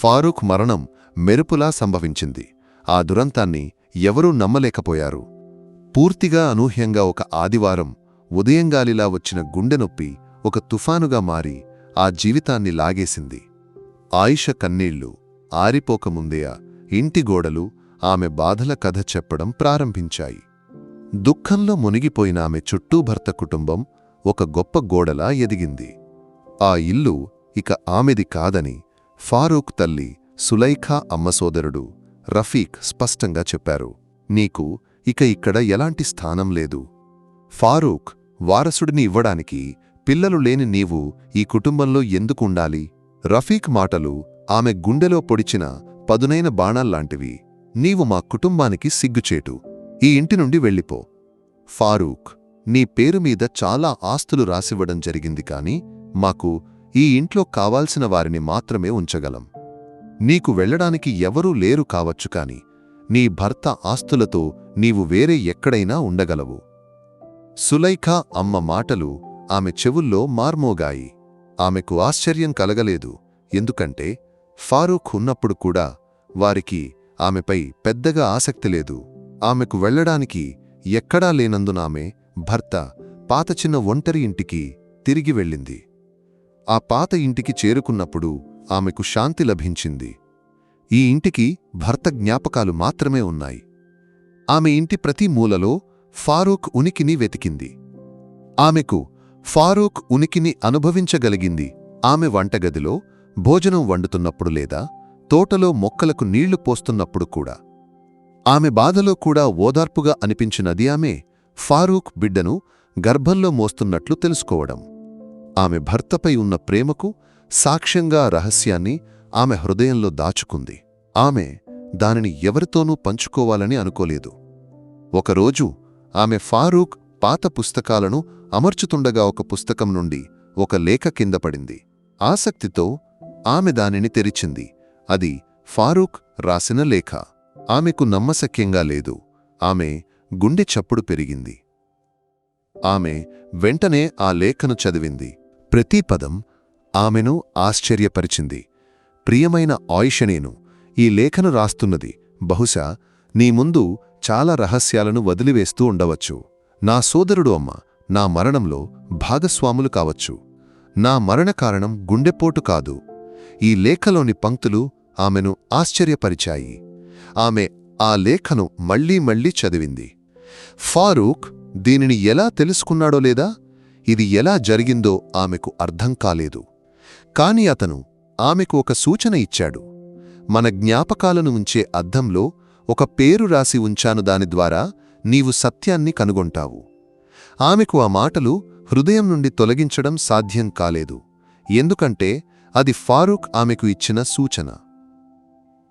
ఫారూక్ మరణం మెరుపులా సంభవించింది. ఆ దురంతాన్ని ఎవరూ నమ్మలేకపోయారు. పూర్తిగా అనూహ్యంగా ఒక ఆదివారం ఉదయంగాలిలా వచ్చిన గుండెనొప్పి ఒక తుఫానుగా మారి ఆ జీవితాన్ని లాగేసింది. ఆయిష కన్నీళ్ళు ఆరిపోకముందే ఇంటి గోడలు ఆమె బాధల కథ చెప్పడం ప్రారంభించాయి. దుఃఖంలో మునిగిపోయిన ఆమె చుట్టూ భర్త కుటుంబం ఒక గొప్ప గోడలా ఎదిగింది. ఆ ఇల్లు ఇక ఆమెది కాదని ఫారూక్ తల్లి సులైఖా అమ్మ సోదరుడు రఫీక్ స్పష్టంగా చెప్పారు నీకు ఇక ఇక్కడ ఎలాంటి స్థానం లేదు. ఫారూక్ వారసుడిని ఇవ్వడానికి పిల్లలు లేని నీవు ఈ కుటుంబంలో ఎందుకుండాలి రఫీక్ మాటలు ఆమె గుండెలో పొడిచిన పదునైన బాణాల్లాంటివి నీవు మా కుటుంబానికి సిగ్గుచేటు. ఈ ఇంటి నుండి వెళ్ళిపో. ఫారూక్ నీ పేరు మీద చాలా ఆస్తులు రాసివ్వడం జరిగింది కాని మాకు ఈ ఇంట్లో కావాల్సిన వారిని మాత్రమే ఉంచగలం. నీకు వెళ్ళడానికి ఎవరూ లేరు కావచ్చు కాని నీ భర్త ఆస్తులతో నీవు వేరే ఎక్కడైనా ఉండగలవు. సులైఖా అమ్మ మాటలు ఆమె చెవుల్లో మార్మోగాయి. ఆమెకు ఆశ్చర్యం కలగలేదు ఎందుకంటే ఫారూక్ ఉన్నప్పుడు కూడా వారికి ఆమెపై పెద్దగా ఆసక్తి లేదు. ఆమెకు వెళ్ళడానికి ఎక్కడా లేనందునామె భర్త పాత చిన్న ఒంటరి ఇంటికి తిరిగి వెళ్ళింది. ఆ పాత ఇంటికి చేరుకున్నప్పుడు ఆమెకు శాంతి లభించింది. ఈ ఇంటికి భర్త జ్ఞాపకాలు మాత్రమే ఉన్నాయి. ఆమె ఇంటి ప్రతి మూలలో ఫారూక్ ఉనికిని వెతికింది. ఆమెకు ఫారూక్ ఉనికిని అనుభవించగలిగింది. ఆమె వంటగదిలో భోజనం వండుతున్నప్పుడు లేదా తోటలో మొక్కలకు నీళ్ళు పోస్తున్నప్పుడు కూడా. ఆమె బాధలో కూడా ఓదార్పుగా అనిపించినది ఆమె ఫారూక్ బిడ్డను గర్భంలో మోస్తున్నట్లు తెలుసుకోవడం. ఆమె భర్తపై ఉన్న ప్రేమకు సాక్ష్యంగా రహస్యాన్ని ఆమె హృదయంలో దాచుకుంది. ఆమె దానిని ఎవరితోనూ పంచుకోవాలని అనుకోలేదు. ఒకరోజు ఆమె ఫారూక్ పాత పుస్తకాలను అమర్చుతుండగా ఒక పుస్తకం నుండి ఒక లేఖ కింద పడింది. ఆసక్తితో ఆమె దానిని తెరిచింది. అది ఫారూక్ రాసిన లేఖ. ఆమెకు నమ్మశక్యంగా లేదు. ఆమె గుండె చప్పుడు పెరిగింది. ఆమె వెంటనే ఆ లేఖను చదివింది. ప్రతి పదం ఆమెను ఆశ్చర్యపరిచింది. ప్రియమైన ఆయుషనేను ఈ లేఖను రాస్తున్నది బహుశా నీ ముందు చాలా రహస్యాలను వదిలివేస్తూ ఉండవచ్చు. నా సోదరుడు అమ్మ నా మరణంలో భాగస్వాములు కావచ్చు. నా మరణ కారణం గుండెపోటు కాదు. ఈ లేఖలోని పంక్తులు ఆమెను ఆశ్చర్యపరిచాయి. ఆమె ఆ లేఖను మళ్ళీ మళ్ళీ చదివింది. ఫారూక్ దీనిని ఎలా తెలుసుకున్నాడో లేదా? ఇది ఎలా జరిగిందో ఆమెకు అర్థం కాలేదు. కాని అతను ఆమెకు ఒక సూచన ఇచ్చాడు. మన జ్ఞాపకాలను ఉంచే అద్దంలో ఒక పేరు రాసి ఉంచాను దాని ద్వారా నీవు సత్యాన్ని కనుగొంటావు. ఆమెకు ఆ మాటలు హృదయం నుండి తొలగించడం సాధ్యం కాలేదు. ఎందుకంటే అది ఫారూక్ ఆమెకు ఇచ్చిన సూచన.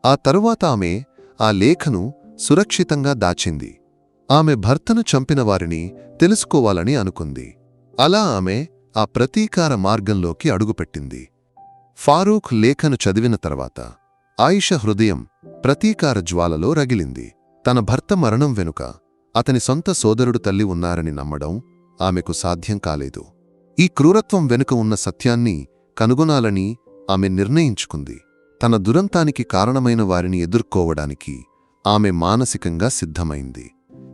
ఆ తరువాత ఆమె ఆ లేఖను సురక్షితంగా దాచింది. ఆమె భర్తను చంపినవారిని తెలుసుకోవాలని అనుకుంది. అలా ఆమె ఆ ప్రతీకార మార్గంలోకి అడుగుపెట్టింది. ఫారూక్ లేఖను చదివిన తర్వాత ఆయిష హృదయం ప్రతీకార జ్వాలలో రగిలింది. తన భర్త మరణం వెనుక అతని సొంత సోదరుడు తల్లి ఉన్నారని నమ్మడం ఆమెకు సాధ్యం కాలేదు. ఈ క్రూరత్వం వెనుక ఉన్న సత్యాన్ని కనుగొనాలని ఆమె నిర్ణయించుకుంది. తన దురంతానికి కారణమైన వారిని ఎదుర్కోవడానికి ఆమె మానసికంగా సిద్ధమైంది.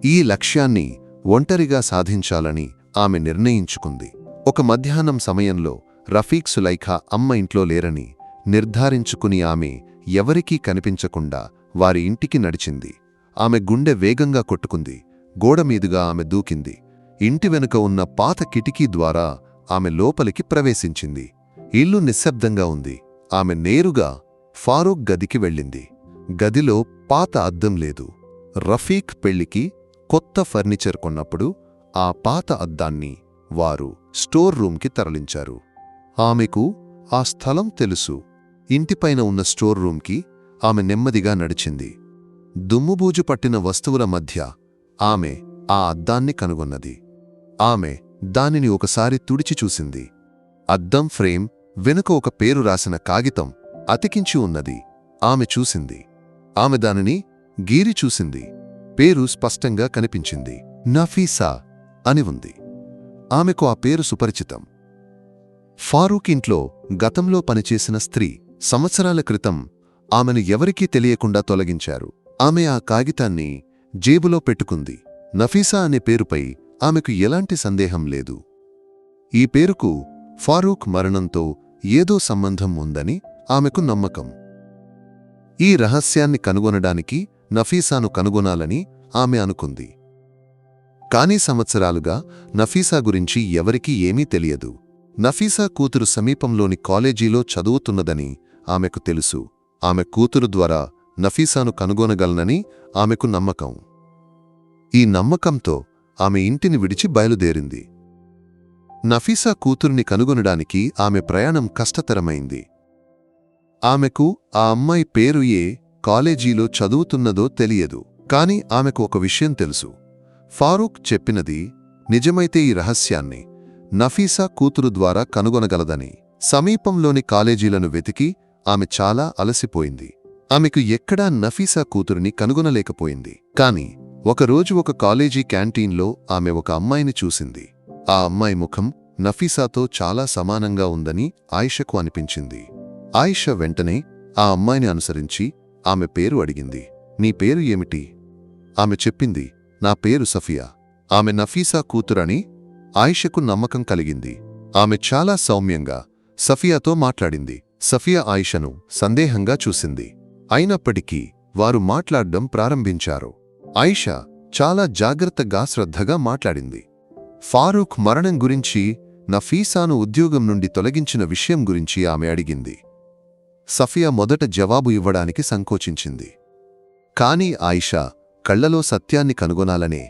ఈ లక్ష్యాన్ని ఒంటరిగా సాధించాలని ఆమె నిర్ణయించుకుంది. ఒక మధ్యాహ్నం సమయంలో రఫీక్ సులైఖా అమ్మ ఇంట్లో లేరని నిర్ధారించుకుని ఆమె ఎవరికీ కనిపించకుండా వారి ఇంటికి నడిచింది. ఆమె గుండె వేగంగా కొట్టుకుంది. గోడమీదుగా ఆమె దూకింది. ఇంటి వెనుక ఉన్న పాత కిటికీ ద్వారా ఆమె లోపలికి ప్రవేశించింది. ఇల్లు నిశ్శబ్దంగా ఉంది. ఆమె నేరుగా ఫారూక్ గదికి వెళ్ళింది. గదిలో పాత అద్దం లేదు. రఫీక్ పెళ్ళికి కొత్త ఫర్నిచర్ కొన్నప్పుడు ఆ పాత అద్దాన్ని వారు స్టోర్ రూమ్కి తరలించారు. ఆమెకు ఆ స్థలం తెలుసు. ఇంటిపైన ఉన్న స్టోర్ రూమ్కి ఆమె నెమ్మదిగా నడిచింది. దుమ్ముబూజు పట్టిన వస్తువుల మధ్య ఆమె ఆ అద్దాన్ని కనుగొన్నది. ఆమె దానిని ఒకసారి తుడిచి చూసింది. అద్దం ఫ్రేమ్ వెనుక ఒక పేరు రాసిన కాగితం అతికించి ఉన్నది. ఆమె చూసింది. ఆమె దానిని గీరి చూసింది. పేరు స్పష్టంగా కనిపించింది. నఫీసా అని ఉంది. ఆమెకు ఆ పేరు సుపరిచితం. ఫారూక్ ఇంట్లో గతంలో పనిచేసిన స్త్రీ సంవత్సరాల క్రితం ఆమెను ఎవరికీ తెలియకుండా తొలగించారు. ఆమె ఆ కాగితాన్ని జేబులో పెట్టుకుంది. నఫీసా అనే పేరుపై ఆమెకు ఎలాంటి సందేహం లేదు. ఈ పేరుకు ఫారూక్ మరణంతో ఏదో సంబంధం ఉందని ఆమెకు నమ్మకం. ఈ రహస్యాన్ని కనుగొనడానికి నఫీసాను కనుగొనాలని ఆమె అనుకుంది. కానీ సంవత్సరాలుగా నఫీసా గురించి ఎవరికీ ఏమీ తెలియదు. నఫీసా కూతురు సమీపంలోని కాలేజీలో చదువుతున్నదని ఆమెకు తెలుసు. ఆమె కూతురు ద్వారా నఫీసాను కనుగొనగలనని ఆమెకు నమ్మకం. ఈ నమ్మకంతో ఆమె ఇంటిని విడిచి బయలుదేరింది. నఫీసా కూతుర్ని కనుగొనడానికి ఆమె ప్రయాణం కష్టతరమైంది. ఆమెకు ఆ అమ్మాయి పేరు ఏ కాలేజీలో చదువుతున్నదో తెలియదు కాని ఆమెకు ఒక విషయం తెలుసు. ఫారూక్ చెప్పినది నిజమైతే ఈ రహస్యాన్ని నఫీసా కూతురు ద్వారా కనుగొనగలదని. సమీపంలోని కాలేజీలను వెతికి ఆమె చాలా అలసిపోయింది. ఆమెకు ఎక్కడా నఫీసా కూతురిని కనుగొనలేకపోయింది. కాని ఒకరోజు ఒక కాలేజీ క్యాంటీన్లో ఆమె ఒక అమ్మాయిని చూసింది. ఆ అమ్మాయి ముఖం నఫీసాతో చాలా సమానంగా ఉందని ఆయిషకు అనిపించింది. ఆయిష వెంటనే ఆ అమ్మాయిని అనుసరించి ఆమె పేరు అడిగింది. నీ పేరు ఏమిటి? ఆమె చెప్పింది. నా పేరు సఫియా. ఆమె నఫీసా కూతురని ఆయిషకు నమ్మకం కలిగింది. ఆమె చాలా సౌమ్యంగా సఫియాతో మాట్లాడింది. సఫియా ఆయిషను సందేహంగా చూసింది. అయినప్పటికీ వారు మాట్లాడడం ప్రారంభించారు. ఆయిష చాలా జాగ్రత్తగా శ్రద్ధగా మాట్లాడింది. ఫారూక్ మరణం గురించి నఫీసాను ఉద్యోగం నుండి తొలగించిన విషయం గురించి ఆమె అడిగింది. సఫియా మొదట జవాబు ఇవ్వడానికి సంకోచించింది. కాని ఆయిషా కళ్ళలో సత్యాన్ని కనుగొనాలనే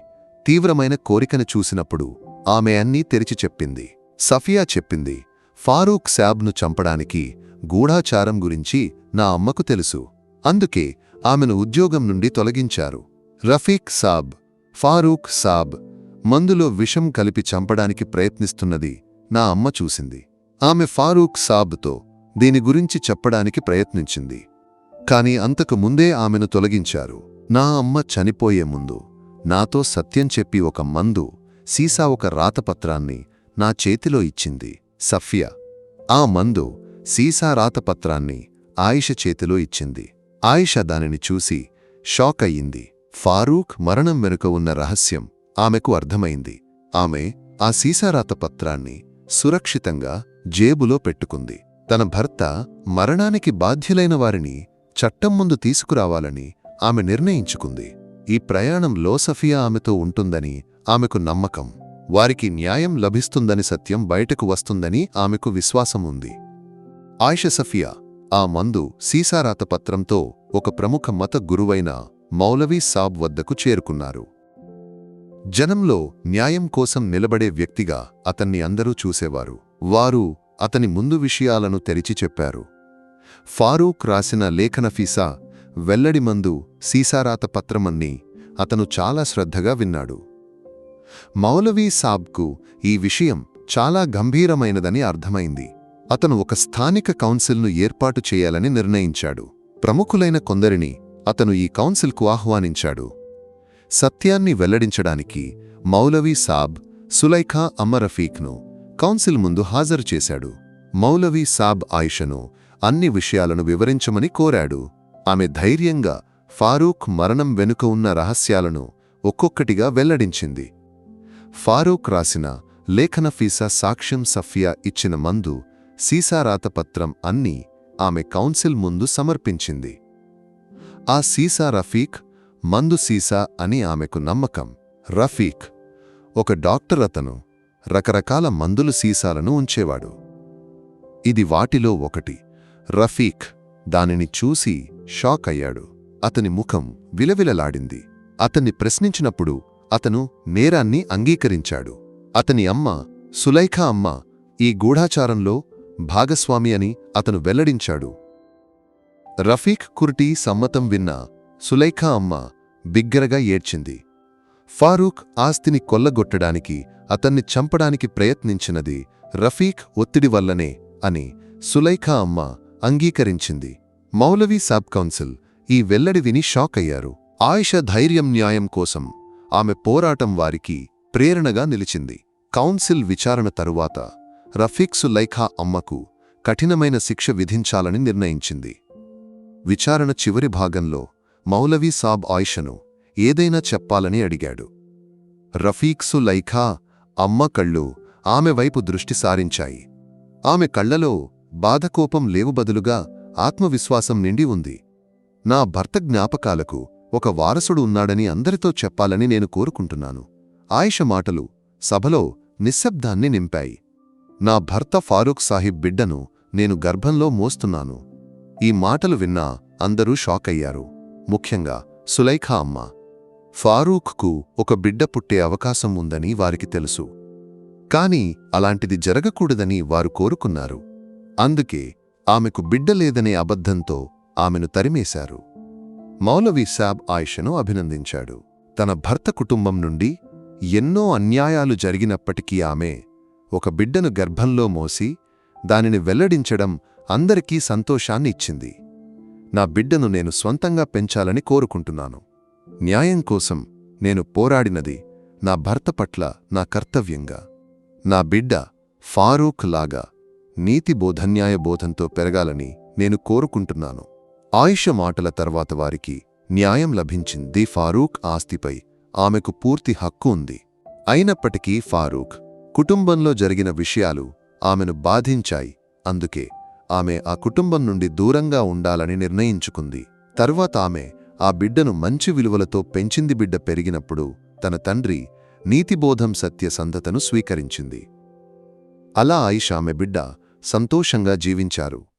తీవ్రమైన కోరికను చూసినప్పుడు ఆమె అన్నీ తెరిచి చెప్పింది. సఫియా చెప్పింది ఫారూక్ శాబ్ను చంపడానికి గూఢాచారం గురించి నా అమ్మకు తెలుసు. అందుకే ఆమెను ఉద్యోగం నుండి తొలగించారు. రఫీక్ సాబ్ ఫారూక్ సాబ్ మందులో విషం కలిపి చంపడానికి ప్రయత్నిస్తున్నది నా అమ్మ చూసింది. ఆమె ఫారూక్ సాబ్తో దీని గురించి చెప్పడానికి ప్రయత్నించింది. కాని అంతకు ముందే ఆమెను తొలగించారు. నా అమ్మ చనిపోయే ముందు నాతో సత్యం చెప్పి ఒక మందు సీసా ఒక రాతపత్రాన్ని నా చేతిలో ఇచ్చింది. సఫియా ఆ మందు సీసా రాతపత్రాన్ని ఆయిష చేతిలో ఇచ్చింది. ఆయిష దానిని చూసి షాక్ అయ్యింది. ఫారూక్ మరణం వెనుక ఉన్న రహస్యం ఆమెకు అర్థమైంది. ఆమె ఆ సీసారాత పత్రాన్ని సురక్షితంగా జేబులో పెట్టుకుంది. తన భర్త మరణానికి బాధ్యులైన వారిని చట్టం ముందు తీసుకురావాలని ఆమె నిర్ణయించుకుంది. ఈ ప్రయాణంలో సఫియా ఆమెతో ఉంటుందని ఆమెకు నమ్మకం. వారికి న్యాయం లభిస్తుందని సత్యం బయటకు వస్తుందని ఆమెకు విశ్వాసం ఉంది. ఆయిష సఫియా ఆ మందు సీసారాత పత్రంతో ఒక ప్రముఖ మత గురువైన మౌలవీ సాబ్ వద్దకు చేరుకున్నారు. జనంలో న్యాయం కోసం నిలబడే వ్యక్తిగా అతన్ని అందరూ చూసేవారు. వారు అతని ముందు విషయాలను తెరిచి చెప్పారు. ఫారూక్ రాసిన లేఖనఫీసా వెల్లడి మందు సీసారాత పత్రమన్ని అతను చాలా శ్రద్ధగా విన్నాడు. మౌలవీ సాబ్కు ఈ విషయం చాలా గంభీరమైనదని అర్థమైంది. అతను ఒక స్థానిక కౌన్సిల్ను ఏర్పాటు చేయాలని నిర్ణయించాడు. ప్రముఖులైన కొందరిని అతను ఈ కౌన్సిల్కు ఆహ్వానించాడు. సత్యాన్ని వెల్లడించడానికి మౌలవీ సాబ్ సులైఖా అమ్మరఫీక్ను కౌన్సిల్ ముందు హాజరు చేశాడు. మౌలవీ సాబ్ ఆయిషను అన్ని విషయాలను వివరించమని కోరాడు. ఆమె ధైర్యంగా ఫారూక్ మరణం వెనుక ఉన్న రహస్యాలను ఒక్కొక్కటిగా వెల్లడించింది. ఫారూక్ రాసిన లేఖన ఫీసా సాక్ష్యం సఫియా ఇచ్చిన మందు సీసారాతపత్రం అన్నీ ఆమె కౌన్సిల్ ముందు సమర్పించింది. ఆ సీసా రఫీక్ మందు సీసా అని ఆమెకు నమ్మకం. రఫీక్ ఒక డాక్టర్ అతను రకరకాల మందులు సీసాలను ఉంచేవాడు. ఇది వాటిలో ఒకటి. రఫీక్ దానిని చూసి షాక్ అయ్యాడు. అతని ముఖం విలవిలలాడింది. అతన్ని ప్రశ్నించినప్పుడు అతను నేరాన్ని అంగీకరించాడు. అతని అమ్మ సులైఖా అమ్మ ఈ గూఢాచారంలో భాగస్వామి అని అతను వెల్లడించాడు. రఫీక్ కుర్టీ సమ్మతం విన్న సులైఖా అమ్మ బిగ్గరగా ఏడ్చింది. ఫారూక్ ఆస్తిని కొల్లగొట్టడానికి అతన్ని చంపడానికి ప్రయత్నించినది రఫీక్ ఒత్తిడి వల్లనే అని సులైఖా అమ్మ అంగీకరించింది. మౌలవీ సబ్ కౌన్సిల్ ఈ వెల్లడి విని షాక్ అయ్యారు. ఆయిష ధైర్యం న్యాయం కోసం ఆమె పోరాటం వారికి ప్రేరణగా నిలిచింది. కౌన్సిల్ విచారణ తరువాత రఫీక్సు లైఖా అమ్మకు కఠినమైన శిక్ష విధించాలని నిర్ణయించింది. విచారణ చివరి భాగంలో మౌలవీ సాబ్ ఆయిషను ఏదైనా చెప్పాలని అడిగాడు. రఫీక్సు లైఖా అమ్మ కళ్ళు ఆమె వైపు దృష్టి సారించాయి. ఆమె కళ్ళలో బాధకోపం లేవు బదులుగా ఆత్మవిశ్వాసం నిండి ఉంది. నా భర్త జ్ఞాపకాలకు ఒక వారసుడు ఉన్నాడని అందరితో చెప్పాలని నేను కోరుకుంటున్నాను. ఆయిష మాటలు సభలో నిశ్శబ్దాన్ని నింపాయి. నా భర్త ఫారూక్ సాహిబ్ బిడ్డను నేను గర్భంలో మోస్తున్నాను. ఈ మాటలు విన్నా అందరూ షాకయ్యారు ముఖ్యంగా సులైఖా అమ్మ. ఫారూఖ్కు ఒక బిడ్డ పుట్టే అవకాశం ఉందని వారికి తెలుసు. కాని అలాంటిది జరగకూడదని వారు కోరుకున్నారు. అందుకే ఆమెకు బిడ్డ లేదనే అబద్ధంతో ఆమెను తరిమేశారు. మౌలవీ సాబ్ ఆయిషను అభినందించాడు. తన భర్త కుటుంబం నుండి ఎన్నో అన్యాయాలు జరిగినప్పటికీ ఆమె ఒక బిడ్డను గర్భంలో మోసి దానిని వెల్లడించడం అందరికీ సంతోషాన్ని ఇచ్చింది నా బిడ్డను నేను స్వంతంగా పెంచాలని కోరుకుంటున్నాను. న్యాయం కోసం నేను పోరాడినది నా భర్త పట్ల నా కర్తవ్యంగా. నా బిడ్డ ఫారూక్ లాగా నీతి బోధన్యాయ బోధంతో పెరగాలని నేను కోరుకుంటున్నాను. ఆయుష మాటల తర్వాత వారికి న్యాయం లభించింది. ఫారూక్ ఆస్తిపై ఆమెకు పూర్తి హక్కు ఉంది. అయినప్పటికీ ఫారూక్ కుటుంబంలో జరిగిన విషయాలు ఆమెను బాధించాయి. అందుకే ఆమె ఆ కుటుంబం నుండి దూరంగా ఉండాలని నిర్ణయించుకుంది. తర్వాత ఆమె ఆ బిడ్డను మంచి విలువలతో పెంచింది. బిడ్డ పెరిగినప్పుడు తన తండ్రి నీతిబోధం సత్యసంధతను స్వీకరించింది. అలా ఆయిష ఆమె బిడ్డ సంతోషంగా జీవించారు.